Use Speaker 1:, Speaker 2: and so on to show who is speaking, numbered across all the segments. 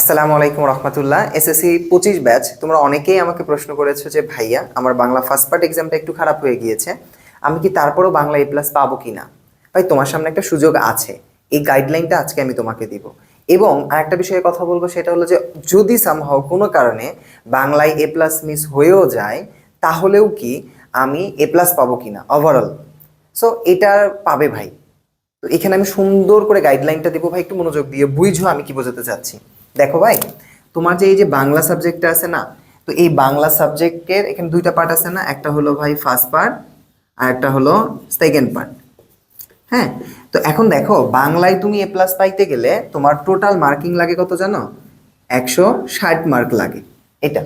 Speaker 1: আসসালামু আলাইকুম রহমতুল্লাহ। এসএসসি পঁচিশ ব্যাচ, তোমরা অনেকেই আমাকে প্রশ্ন করেছ যে, ভাইয়া, আমার বাংলা ফার্স্ট পার্ট এক্সামটা একটু খারাপ হয়ে গিয়েছে। আমি কি তারপরও বাংলা এ প্লাস পাবো কি না ভাই, তোমার সামনে একটা সুযোগ আছে। এই গাইডলাইনটা আজকে আমি তোমাকে দিব। এবং আরেকটা বিষয়ে কথা বলব, সেটা হলো যে, যদি সামহাও কোনো কারণে বাংলায় এ প্লাস মিস হয়েও যায়, তাহলেও কি আমি এ প্লাস পাবো কি না ওভারঅল সো এটা পাবে ভাই। তো এখানে আমি সুন্দর করে গাইডলাইনটা দেবো। ভাই, একটু মনোযোগ দিয়ে বুঝো আমি কি বোঝাতে চাচ্ছি। দেখো ভাই, তোমার যে এই যে বাংলা সাবজেক্টটা আছে না, তো এই বাংলা সাবজেক্টের এখানে দুইটা পার্ট আছে না? একটা হলো ভাই ফার্স্ট পার্ট আর একটা হলো সেকেন্ড পার্ট হ্যাঁ তো এখন দেখো, বাংলায় তুমি এ প্লাস পাইতে গেলে তোমার টোটাল মার্কিং লাগে কত জানো? একশো ষাট মার্ক লাগে। এটা।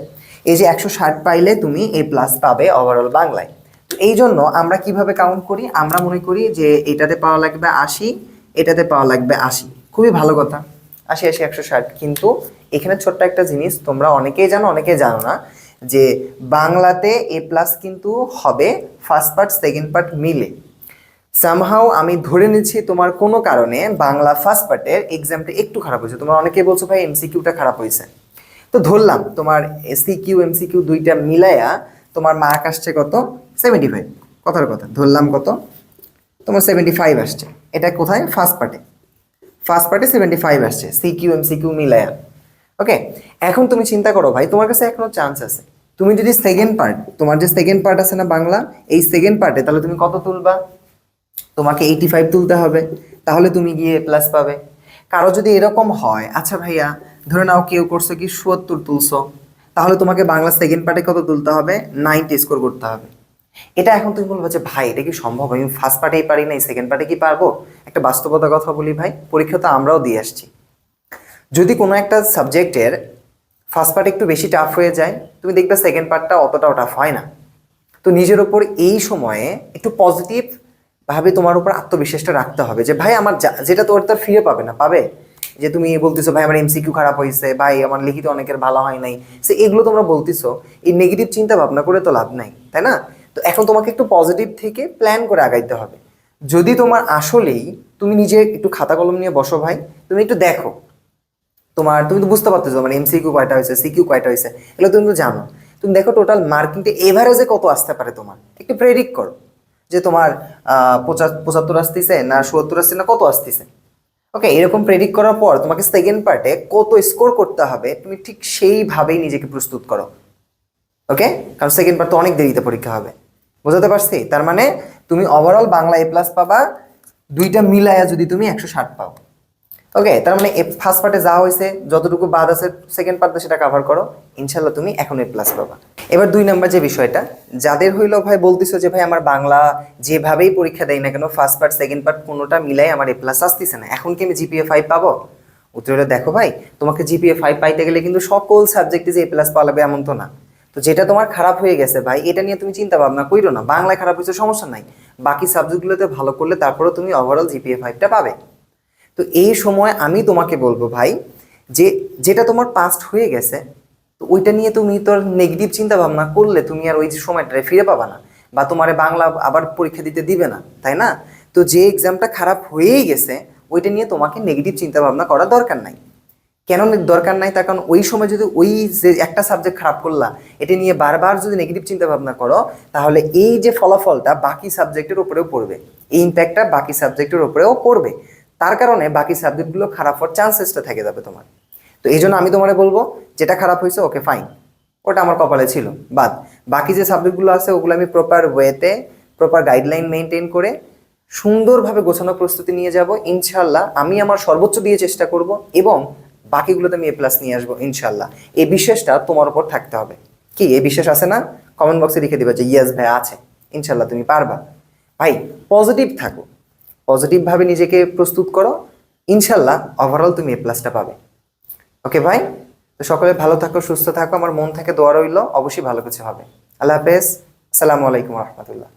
Speaker 1: এই যে একশো ষাট পাইলে তুমি এ প্লাস পাবে ওভারঅল বাংলায়। তো এই জন্য আমরা কীভাবে কাউন্ট করি? আমরা মনে করি যে এটাতে পাওয়া লাগবে আশি, এটাতে পাওয়া লাগবে আশি। খুবই ভালো কথা। আশি আশি, একশো ষাট। কিন্তু এখানে ছোট্ট একটা জিনিস, তোমরা অনেকেই জানো অনেকেই জানো না, যে বাংলাতে এ প্লাস কিন্তু হবে ফার্স্ট পার্ট সেকেন্ড পার্ট মিলে। সামহাও আমি ধরে নিচ্ছি তোমার কোনো কারণে বাংলা ফার্স্ট পার্টের এক্সামটা একটু খারাপ হয়েছে। তোমরা অনেকে বলছো, ভাই এমসিকিউটা খারাপ হয়েছে। তো ধরলাম, তোমার সিকিউ এমসিকিউ দুইটা মিলাইয়া তোমার মার্ক আসছে কত? সেভেন্টি ফাইভ কথার কথা, ধরলাম কত? তোমার সেভেন্টি ফাইভ আসছে। এটা কোথায়? ফার্স্ট পার্টে ফার্স্ট পার্টে সেভেন্টি ফাইভ আসছে। সিকিউ এম সিকিউ মিলায়া। ওকে এখন তুমি চিন্তা করো ভাই, তোমার কাছে এখনও চান্স আছে। তুমি যদি সেকেন্ড পার্ট তোমার যে সেকেন্ড পার্ট আছে না বাংলা, এই সেকেন্ড পার্টে তাহলে তুমি কত তুলবা? তোমাকে এইটি ফাইভ তুলতে হবে। তাহলে তুমি গিয়ে প্লাস পাবে। কারও যদি এরকম হয় আচ্ছা ভাইয়া, ধরে নাও কেউ করছ কি, সত্তর তুলছো। তাহলে তোমাকে বাংলা সেকেন্ড পার্টে কত তুলতে হবে? নাইনটি স্কোর করতে হবে। এটা এখন তুমি বলব যে, ভাই, এটা কি সম্ভব? আমি ফার্স্ট পার্টেই পারি না সেকেন্ড পার্টে কি পারব? একটা বাস্তবতা কথা বলি, ভাই। পরীক্ষা তো আমরাও দিয়ে আসছি। যদি কোনো একটা সাবজেক্টের ফার্স্ট পার্ট একটু বেশি টাফ হয়ে যায়, তুমি দেখবে সেকেন্ড পার্টটা অতটাও টাফ হয় না। তো নিজের ওপর এই সময়ে একটু পজিটিভ ভাবে তোমার উপর আত্মবিশ্বাসটা রাখতে হবে যে, ভাই, আমার যেটা তোর তো আর ফিরে পাবে না, পাবে? যে, তুমি বলতেছো, ভাই, আমার এমসিকিউ খারাপ হয়েছে ভাই, আমার লিখিত অনেকের ভালো হয় নাই। সে এগুলো তোমরা বলতেছো, এই নেগেটিভ চিন্তা ভাবনা করে তো লাভ নাই, তাই না? তো এখন তোমাকে একটু পজিটিভ থেকে প্ল্যান করে আগাইতে হবে। যদি তোমার আসলেই তুমি নিজে একটু খাতা কলম নিয়ে বসো ভাই, তুমি একটু দেখো। তোমার, তুমি তো বুঝতে পারতেছো মানে এমসিকিউ কয়টা হয়েছে সিকিউ কয়টা হয়েছে, এগুলো তুমি তো জানো। তুমি দেখো টোটাল মার্কিংটা এভারেজে কত আসতে পারে তোমার। একটু প্রেডিক্ট করো যে তোমার পঁচাত্তর আসতেছে না সত্তর আসছে না কত আসতেছে। ওকে এরকম প্রেডিক্ট করার পর তোমাকে সেকেন্ড পার্টে কত স্কোর করতে হবে, তুমি ঠিক সেইভাবেই নিজেকে প্রস্তুত করো। ওকে কারণ সেকেন্ড পার্ট তো অনেক দেরিতে পরীক্ষা হবে। বোঝাতে পারছি? তার মানে তুমি ওভারঅল বাংলা এ প্লাস পাবা, দুইটা মিলায়া যদি তুমি একশো ষাট পাও। ওকে তার মানে ফার্স্ট পার্টে যা হয়েছে যতটুকু বাদ আছে সেকেন্ড পার্টে সেটা কভার করো। ইনশাল্লাহ তুমি এখন এ প্লাস পাবা। এবার দুই নাম্বার যে বিষয়টা, যাদের হইল ভাই বলতেছো যে, ভাই, আমার বাংলা যেভাবেই পরীক্ষা দেয় না কেন ফার্স্ট পার্ট সেকেন্ড পার্ট কোনোটা মিলাই আমার এ প্লাস আসতেছে না। এখন কি আমি জিপিএ ফাইভ পাবো? উত্তর হলো, দেখো ভাই, তোমাকে জিপিএ ফাইভ পাইতে গেলে কিন্তু সকল সাবজেক্টে যে এ প্লাস পাওয়া লাগবে এমন তো না। তো যেটা তোমার খারাপ হয়ে গেছে ভাই, এটা নিয়ে তুমি চিন্তা ভাবনা কইরো না। বাংলায় খারাপ হয়েছে সমস্যা নাই। বাকি সাবজেক্টগুলোতে ভালো করলে তারপরেও তুমি ওভারঅল জিপিএ ফাইভটা পাবে। তো এই সময় আমি তোমাকে বলব ভাই, যে যেটা তোমার পাস্ট হয়ে গেছে, তো ওইটা নিয়ে তুমি তোর নেগেটিভ চিন্তা ভাবনা করলে তুমি আর ওই যে সময়টা ফিরে পাবা না। বা তোমার বাংলা আবার পরীক্ষা দিতে দিবে না, তাই না? তো যে এক্সামটা খারাপ হয়েই গেছে, ওইটা নিয়ে তোমাকে নেগেটিভ চিন্তা ভাবনা করার দরকার নাই। কেন দরকার নাই? তার কারণ ওই সময় যদি ওই যে একটা সাবজেক্ট খারাপ করলা, এটা নিয়ে বারবার যদি নেগেটিভ চিন্তা ভাবনা করো, তাহলে এই যে ফলাফলটা বাকি সাবজেক্টের উপরেও পড়বে। এই ইম্প্যাক্টটা বাকি সাবজেক্টের উপরেও পড়বে। তার কারণে বাকি সাবজেক্টগুলো খারাপ হওয়ার চান্সেসটা থেকে যাবে তোমার। তো এই জন্য আমি তোমারে বলব, যেটা খারাপ হয়েছে ওকে ফাইন ওটা আমার কপালে ছিল, বাদ। বাকি যে সাবজেক্টগুলো আছে, ওগুলো আমি প্রপার ওয়েতে প্রপার গাইডলাইন মেনটেন করে, সুন্দরভাবে গোছানো প্রস্তুতি নিয়ে যাব। ইনশাল্লাহ আমি আমার সর্বোচ্চ দিয়ে চেষ্টা করব এবং বাকিগুলোতে আমি এ প্লাস নিয়ে আসব, ইনশাল্লাহ। এই বিশ্বাসটা তোমার উপর থাকতে হবে। কি এই বিশ্বাস আছে না? কমেন্ট বক্সে লিখে দিবা যে ইয়েস ভাই, আছে। ইনশাল্লাহ তুমি পারবা। ভাই পজিটিভ থাকো। পজিটিভভাবে নিজেকে প্রস্তুত করো। ইনশাল্লাহ ওভারঅল তুমি এ প্লাসটা পাবে। ওকে ভাই? তো সকলে ভালো থাকো, সুস্থ থাকো। আমার মন থেকে দোয়া রইল। অবশ্যই ভালো কিছু হবে। আল্লাহ হাফেজ। আসসালামু আলাইকুম রহমতুল্লাহ।